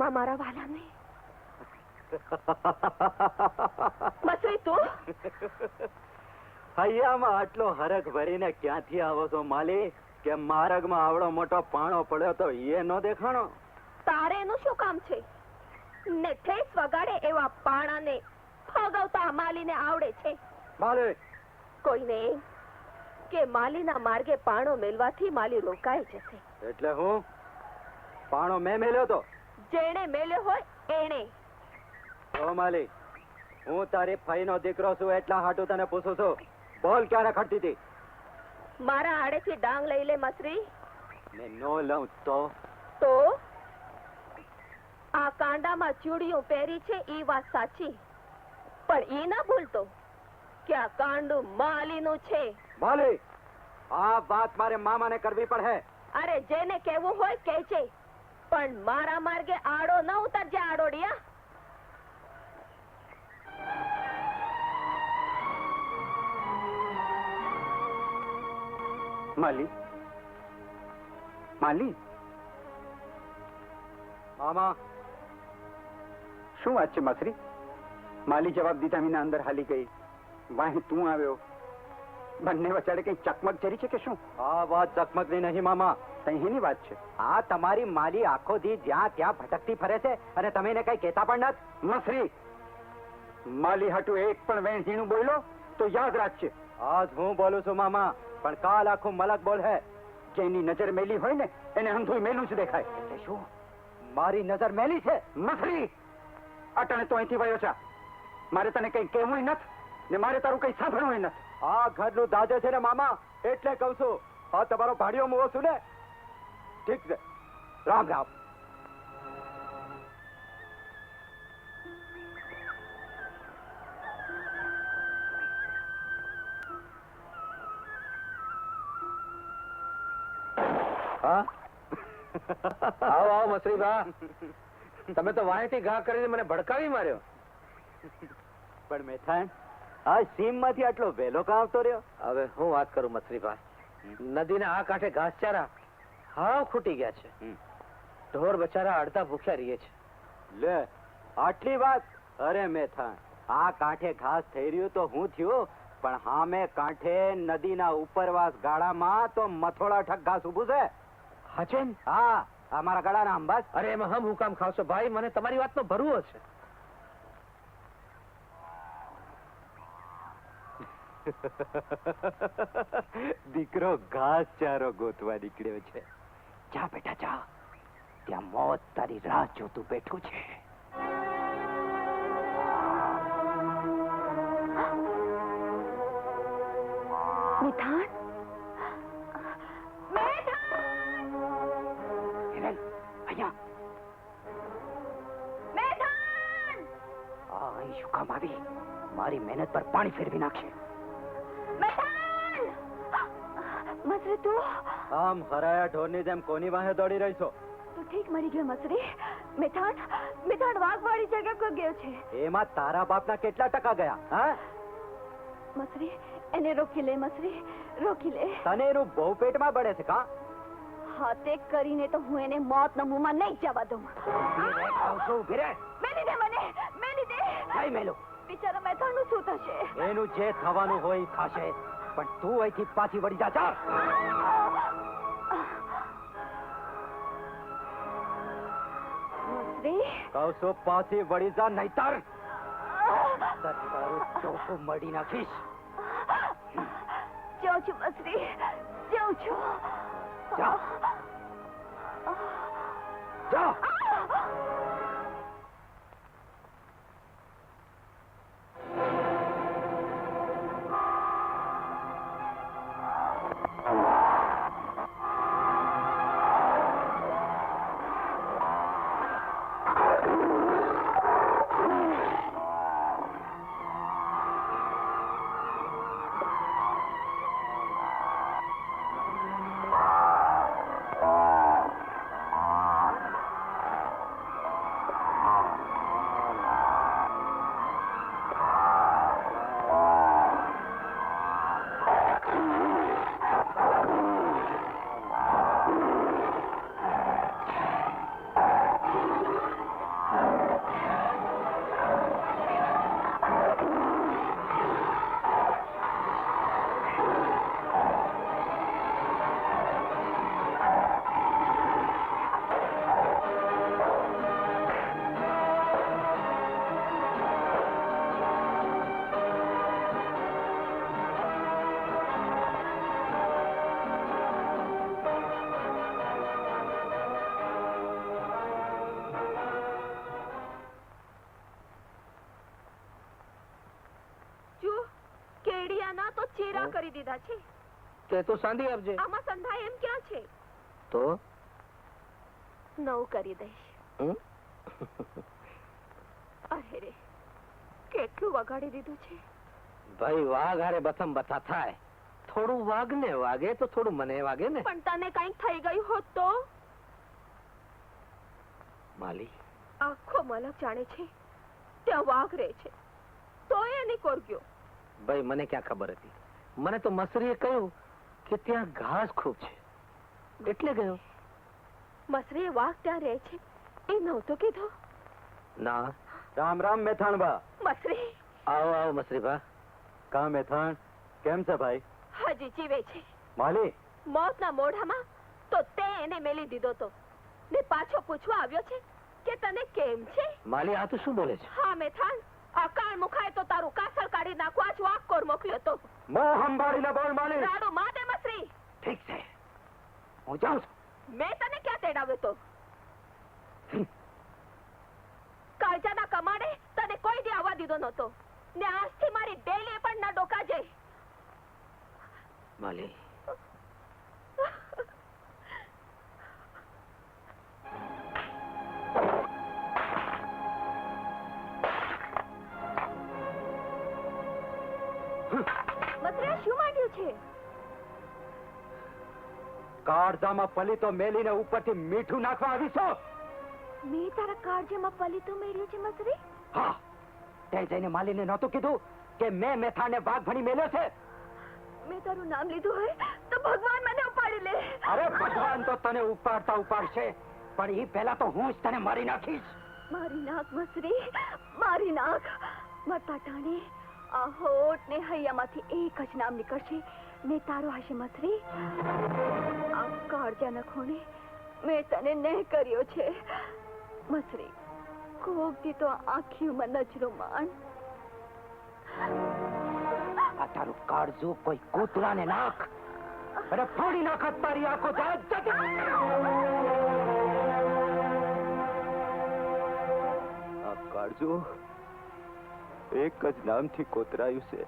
મામા મારા વાલાને. મસરી તું. હૈયામાં આટલો હરખ ભરીને ક્યાંથી આવો છો માલી? કે માર્ગમાં આવડો મોટો પાણો પડ્યો તો એ નો દેખાણો? તારે એનું શું કામ છે? ને ઠેસ વગાડે એવા પાણાને ફગવતા માલીને આવડે છે. માલી! કોઈને કે માલીના માર્ગે પાણો મેલવાથી માલી રોકાઈ જશે. એટલે હું? પાણો મેં મેલ્યો તો? જેણે મેલ્યો હોય એણે. ઓ માલી હું તારી ફઈનો દીકરો છું એટલા હાટું તને પૂછું છું. બોલ ક્યારે ખડતી હતી? મારા આડેથી ડાંગ લઈ લે મસરી. ને નો લઉં તો? તો? આ કાંડામાં ચૂડીઓ પહેરી છે એ વાત સાચી. પણ એ ના ભૂલતો કે આ કાંડું માલીનું છે. માલી આ વાત મારે મામાને કરવી પડે. અરે જેને કહેવું હોય કહેજે. પણ મારા માર્ગે આડો ન ઉતરજે આડોડિયા. માલી. માલી. મામા. શું વાત છે મસરી? માલી જવાબ દીધા વિના અંદર હાલી ગઈ. વાહી તું આવ્યો. બંને વચાડે કઈ ચકમક જરી છે કે શું? આ વાત ચકમકની નહીં મામા. તહીની વાત છે. આ તમારી માલી આખો દી જ્યાં ત્યાં ભટકતી ફરે છે અને તમે એને કઈ કહેતા પણ નથી? મસરી. માલી હાટુ એક પણ વેણ ઝીણું બોલો તો યાદ રાખજે. આજ હું બોલું છું મામા પણ કાલ આખું મલક બોલ હે. જેની નજર મેલી હોય ને એને અંધું મેલું જ દેખાય. એટલે શું? મારી નજર મેલી છે? મસરી. અટણે તો અહીંથી વયો છે મારે તને કઈ કહેવું નથી ને મારે તારું કઈ સાંભળવું નથી. આ ઘરનું દાદે છે ને મામા એટલે કહું છું આ તમારો ભાડિયો મુવો છું ને ઠીક છે. રામ રામ. હા? આવો આવો મસરીબા તમે તો વાંયથી ઘા કરીને મને ભડકાવી માર્યો. પણ મેથાણ આ સીમમાંથી આટલો વહેલો કા આવતો રહ્યો? હવે હું વાત કરું મસરીબા નદીના આ કાંઠે ઘાસચારા હાવ ખૂટી ગયા છે. ઢોર બચારા અડધા ભૂખ્યા રહીએ છે. લે આટલી વાત? અરે મેથા આ કાંઠે ઘાસ થઈ રહ્યું તો હું થયો? પણ હામે કાંઠે નદીના ઉપરવાસ ગાળામાં તો મથોડા ઠક ઘાસ ઊભું છે. હચેન હા અમારા મારા ગાળાના અંબાસ અરે એમાં હમ હુકામ ખાવશો. ભાઈ મને તમારી વાતનો ભરવો છે. દીકરો ઘાસ ચારો ગોતવા નીકળ્યો છે. જા બેટા જા. ત્યાં મોત તારી રાહ જોતું બેઠું છે. મિથાન? હિરલ અહીંયા. આ અહીં શું કામ આવી? મારી મહેનત પર પાણી ફેરવી નાખશે. મસરે તું. આમ હરાયા ઢોરની જેમ કોની વાહે દોડી રહી છો તું ઠીક મરી ગયો મસરી મિથાન વાઘ વાળી જગ્યા કોઈ ગયો છે. એમાં તારા બાપના કેટલા ટકા ગયા હા? મસરી એને રોકી લે મસરી રોકી લે. તને એનું બહુ પેટમાં બળે છે કા? હાથે કરીને તો હું એને મોત ના મુમાં નહીં જવા દઉં. મેલી દે મને મેલી દે. નહીં મેલું. બિચારા મેથાનનું શું થશે? એનું જે થવાનું હોય થશે. પણ તું અહીંથી પાછી વળી જા જા કહું છું પાછી વળી જા નહીતર તારું ચોખું મળી નાખીશ જાઉં છું બસરી જાઉં છું જા. જા સંધાયાના તો ચેરા કરી દીધા છે. તે તો સાંધી આપજે. આમાં સંધાય એમ ક્યાં છે? તો? નવ કરી દઈશ. અરે રે કેટલું વગાડી દીધું છે? ભાઈ વાઘ હારે બથમ બથા થાય. થોડું વાઘને વાગે તો થોડું મને વાગે ને. પણ તને કંઈક થઈ ગયું હોત તો? માલી. આખો મલક જાણે છે ત્યાં વાઘ રહે છે. તો એની કોરગ્યો. ભાઈ મને ક્યાં ખબર હતી? મને તો મસરીએ કહ્યું કે ત્યાં ઘાસ ખૂબ છે. એટલે ગયો. મસરીએ વાઘ ત્યાં રહે છે? એ નહોતો કીધો? ના. રામ રામ મેથાણબા મસરી? આવો આવો મસરીભા કા મેથાણ? કેમ છે ભાઈ? હજી જીવે છે. માલી? મોતના મોઢામાં તો તે એને મેલી દીધો તો. ને પાછો પૂછવા આવ્યો છે કે તને કેમ છે? માલી આ તું શું બોલે છે? હા મેથાણ અકાળ મુખાય તો તારું કાસળ કાઢી નાખવા જ વાઘ કોર મોકલ્યો તો મોં સંભાળીને બોલ માલી રાડો માતે મસરી. ઠીક છે. હું જાઉં છું. મેં તને ક્યાં તેડાવ્યો તો? કાળજાના કમાડે તને કોઈ દી આવવા દીધો નહોતો. ને આજથી મારી ડેલી પણ ના ડોકાજે. માલી મસરે શું માંડ્યું છે? કાળજામાં પલી મેલીને ઉપરથી મીઠું નાખવા આવી છો? મેં તારા કાળજામાં પલિતું મેળ્યું છે મસરી? હા. તે જઈને માલીને નહોતું કીધું કે મેં મેથાને વાઘ ભણી મેલ્યો છે? મેં તારું નામ લીધું હોય તો ભગવાન મને ઉપાડી લે. અરે ભગવાન તો તને ઉપાડતા ઉપાડશે પણ એ પહેલા તો હું જ તને મારી નાખીશ. મારી નાખ મસરી. મારી નાખ. માતા ટાણે હોઠ ને હૈયામાંથી એક જ નામ નીકળશે. ને તારો હશે મસરી. આ કાળજાના ખૂણે મેં તને નેહ કર્યો છે. મસરી કોક તો આખી નજરો માણ. આ તારું કાળજું કોઈ કૂતરાને નાખ. અરે ફોડી નાખત તારી આંખો કાળજું એક જ નામથી કોતરાયું છે.